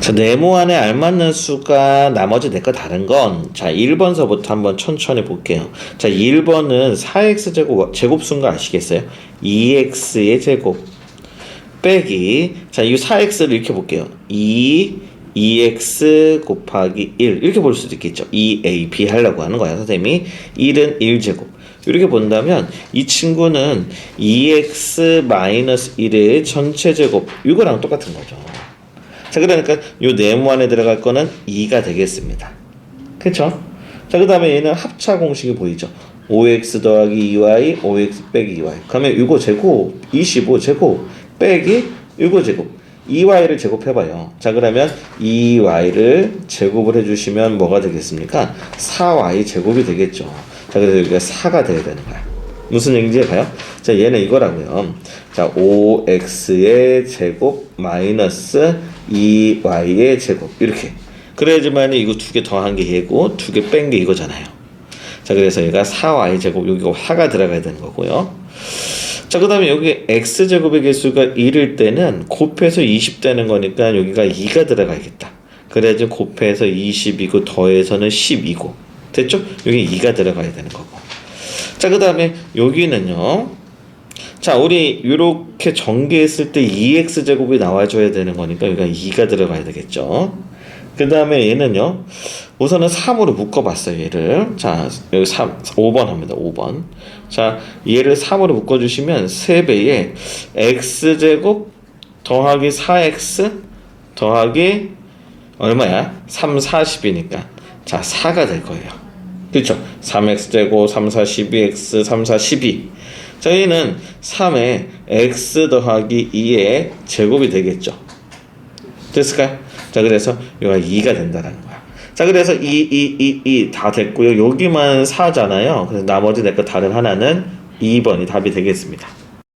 자, 네모 안에 알맞는 수가 나머지 네 거 다른 건, 자, 1번서부터 한번 천천히 볼게요. 자, 1번은 4x 제곱, 제곱수인 거 아시겠어요? 2x의 제곱. 빼기, 자, 이 4x를 이렇게 볼게요. 2, 2x 곱하기 1. 이렇게 볼 수도 있겠죠. 2ab 하려고 하는 거야, 선생님이. 1은 1제곱. 이렇게 본다면 이 친구는 2x-1의 전체 제곱 이거랑 똑같은 거죠. 자 그러니까 요 네모 안에 들어갈 거는 2가 되겠습니다. 그쵸? 자 그 다음에 얘는 합차 공식이 보이죠. 5x 더하기 2y, 5x 빼기 2y. 그러면 이거 제곱 25 제곱 빼기 이거 제곱 2y를 제곱해봐요. 자 그러면 2y를 제곱을 해주시면 뭐가 되겠습니까? 4y 제곱이 되겠죠. 자 그래서 여기가 4가 돼야 되는 거야. 무슨 얘기인지 봐요. 자 얘는 이거라고요. 자 5x의 제곱 마이너스 2y의 제곱 이렇게 그래야지만 이거 두 개 더한 게 얘고 두 개 뺀 게 이거잖아요. 자 그래서 얘가 4y 제곱 여기가 4가 들어가야 되는 거고요. 자, 그 다음에 여기 x제곱의 개수가 1일 때는 곱해서 20 되는 거니까 여기가 2가 들어가야겠다. 그래야지 곱해서 20이고 더해서는 10이고. 됐죠? 여기 2가 들어가야 되는 거고. 자, 그 다음에 여기는요. 자, 우리 이렇게 전개했을 때 2x제곱이 나와줘야 되는 거니까 여기가 2가 들어가야 되겠죠. 그 다음에 얘는요. 우선은 3으로 묶어봤어요, 얘를. 자, 여기 3, 5번 합니다, 5번. 자, 얘를 3으로 묶어주시면 3배에 x제곱 더하기 4x 더하기 얼마야? 3, 40이니까. 자, 4가 될 거예요. 그렇죠? 3x제곱, 3, 4, 12x, 3, 4, 12. 자, 얘는 3에 x 더하기 2의 제곱이 되겠죠. 됐을까요? 자, 그래서 여기가 2가 된다는 거야. 자, 그래서 2, 2, 2, 2 다 됐고요. 여기만 4잖아요. 그래서 나머지 내거 다른 하나는 2번이 답이 되겠습니다.